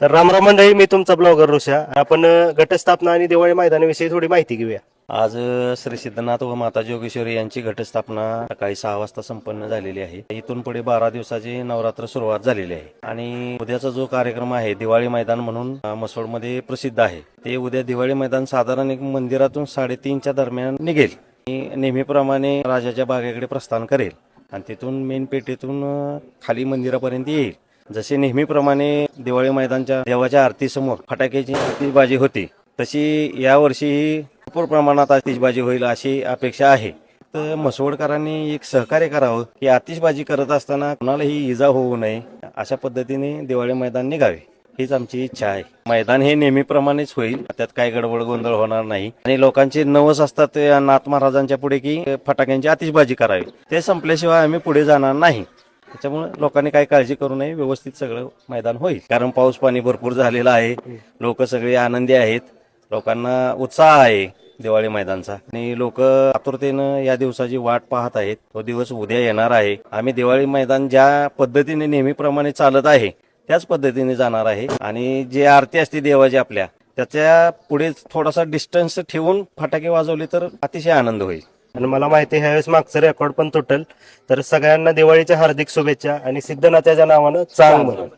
तर रामराम मंडळी मी तुमचा ब्लॉगर ऋषा. आपण घटस्थापना आणि दिवाळी मैदानाविषयी थोडी माहिती घेऊया. आज श्री सिद्धनाथ व माता जोगेश्वरी यांची घटस्थापना सकाळी सहा वाजता संपन्न झालेली आहे. इथून पुढे बारा दिवसाची नवरात्र सुरुवात झालेली आहे. आणि उद्याचा जो कार्यक्रम आहे दिवाळी मैदान म्हणून अ, मसोडमध्ये प्रसिद्ध आहे. ते उद्या दिवाळी मैदान साधारण एक मंदिरातून साडेतीनच्या दरम्यान निघेल. नेहमीप्रमाणे राजाच्या बागेकडे प्रस्थान करेल. आणि तिथून मेन पेठेतून खाली मंदिरापर्यंत येईल. जसे नेहमीप्रमाणे दिवाळी मैदानच्या देवाच्या आरतीसमोर फटाक्याची आतिषबाजी होती तशी यावर्षीही भरपूर प्रमाणात आतिषबाजी होईल अशी अपेक्षा आहे. तर मसवडकरांनी एक सहकार्य करावं की आतिषबाजी करत असताना कोणालाही इजा होऊ नये अशा पद्धतीने दिवाळी मैदान निघावे हीच आमची इच्छा आहे. मैदान हे नेहमीप्रमाणेच होईल त्यात काही गडबड गोंधळ होणार नाही. आणि लोकांचे नवस असतात नाथ महाराजांच्या पुढे की फटाक्यांची आतिषबाजी करावी. ते संपल्याशिवाय आम्ही पुढे जाणार नाही. त्याच्यामुळे लोकांनी काही काळजी करू नये. व्यवस्थित सगळं मैदान होईल. कारण पाऊस पाणी भरपूर झालेलं आहे. लोक सगळे आनंदी आहेत. लोकांना उत्साह आहे दिवाळी मैदानचा. आणि लोक आतुरतेनं या दिवसाची वाट पाहत आहेत. तो दिवस उद्या येणार आहे. आम्ही दिवाळी मैदान ज्या पद्धतीने नेहमीप्रमाणे चालत आहे त्याच पद्धतीने जाणार आहे. आणि जे आरती असते देवाची आपल्या त्याच्या पुढे थोडासा डिस्टन्स ठेवून फटाके वाजवले तर अतिशय आनंद होईल. आणि मला माहिती आहे ह्यावेळेस मागचं रेकॉर्ड पण तुटेल. तर सगळ्यांना दिवाळीच्या हार्दिक शुभेच्छा आणि सिद्धनाथाच्या नावानं चांग म्हणून.